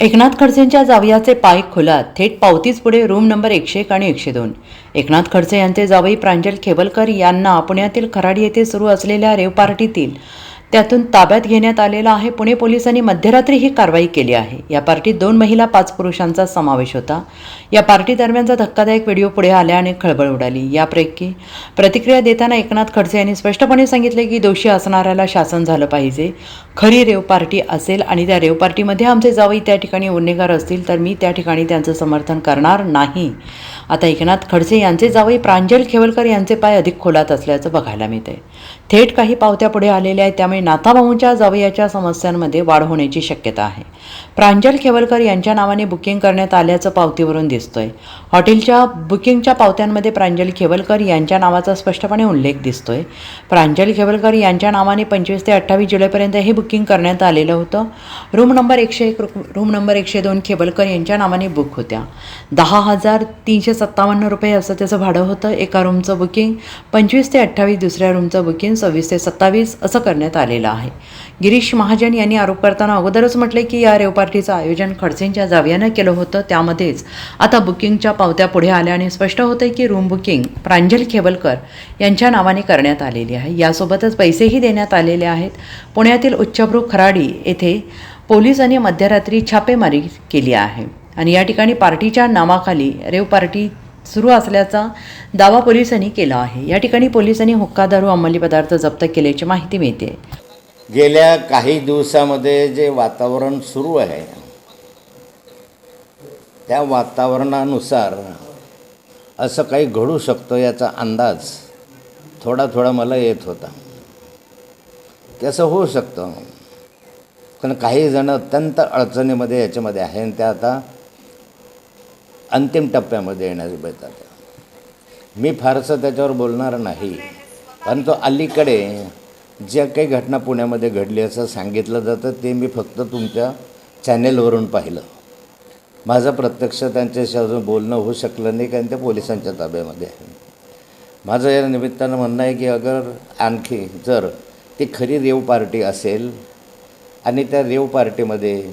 एकनाथ खडसेंच्या जावयाचे पाय खुलात. थेट पावतीच पुढे रूम नंबर एकशे एक आणि एकशे दोन. एकनाथ खडसे यांचे जावई प्रांजल खेबलकर यांना पुण्यातील खराडी येथे सुरू असलेल्या रेव पार्टीतील त्यातून ताब्यात घेण्यात आलेला आहे. पुणे पोलिसांनी मध्यरात्री ही कारवाई केली आहे. या पार्टीत दोन महिला पाच पुरुषांचा समावेश होता. या पार्टी दरम्यानचा धक्कादायक व्हिडिओ पुढे आल्या आणि खळबळ उडाली. यापैकी प्रतिक्रिया देताना एकनाथ खडसे यांनी स्पष्टपणे सांगितले की दोषी असणाऱ्याला शासन झालं पाहिजे. खरी रेव पार्टी असेल आणि त्या रेव पार्टीमध्ये आमचे जावई त्या ठिकाणी गुन्हेगार असतील तर मी त्या ठिकाणी त्यांचं समर्थन करणार नाही. आता एकनाथ खडसे यांचे जावई प्रांजल खेवलकर यांचे पाय अधिक खोलात असल्याचं बघायला मिळते थेट काही पावत्या पुढे आलेल्या आहेत त्यामुळे नाथाभाऊंच्या जावयाच्या समस्यांमध्ये वाढ होण्याची शक्यता आहे. प्रांजल खेवलकर यांच्या नावाने बुकिंग करण्यात आल्याचं पावतीवरून दिसतोय. हॉटेलच्या बुकिंगच्या पावत्यांमध्ये प्रांजल खेवलकर यांच्या नावाचा स्पष्टपणे उल्लेख दिसतोय. प्रांजल खेवलकर यांच्या नावाने पंचवीस ते अठ्ठावीस जुलैपर्यंत हे बुकिंग करण्यात आलेलं होतं. रूम नंबर एकशे एक रूम नंबर एकशे दोन खेवलकर यांच्या नावाने बुक होत्या. दहा हजार तीनशे सत्तावन्न रुपये असं त्याचं भाडं होतं एका रूमचं बुकिंग. पंचवीस ते अठ्ठावीस दुसऱ्या रूमचं बुकिंग. सव्वीस ते सत्तावीस असं करण्यात आलं. आलेला आहे. गिरीश महाजन यांनी आरोप करताना अगोदरच म्हटले की या रेव पार्टीचं आयोजन खडसेंच्या जाव्यानं केलं होतं त्यामध्येच. आता बुकिंगच्या पावत्या पुढे आल्याने स्पष्ट होते की रूम बुकिंग प्रांजल खेबलकर यांच्या नावाने करण्यात आलेली आहे. यासोबतच पैसेही देण्यात आलेले आहेत. पुण्यातील उच्चभ्रू खराडी येथे पोलिसांनी मध्यरात्री छापेमारी केली आहे. आणि या ठिकाणी पार्टीच्या नावाखाली रेव पार्टी सुरू असल्याचा दावा पोलिसांनी केला आहे. या ठिकाणी पोलिसांनी हुक्का दारू अंमली पदार्थ जप्त केल्याची माहिती मिळते. गेल्या काही दिवसामध्ये जे वातावरण सुरू आहे त्या वातावरणानुसार असं काही घडू शकतं याचा अंदाज थोडा थोडा मला येत होता. की असं होऊ शकतं. कारण काही जण अत्यंत अडचणीमध्ये याच्यामध्ये आहे आणि त्या आता अंतिम टप्प्यामध्ये येण्यास बेतात मी फारसं त्याच्यावर बोलणार नाही. परंतु अलीकडे ज्या काही घटना पुण्यामध्ये घडली असं सांगितलं जातं ते मी फक्त तुमच्या चॅनेलवरून पाहिलं. माझं प्रत्यक्ष त्यांच्याशी अजून बोलणं होऊ शकलं नाही कारण ते पोलिसांच्या ताब्यामध्ये आहे. माझं या निमित्तानं म्हणणं आहे की अगर आणखी जर ती खरी रेव पार्टी असेल आणि त्या रेव पार्टीमध्ये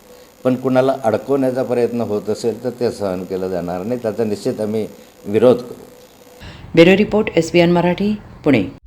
पण कुणाला अडकवण्याचा प्रयत्न होत असेल तर ते सहन केलं जाणार नाही. त्याचा निश्चित आम्ही विरोध करू. Bureau report S B N Marathi Pune.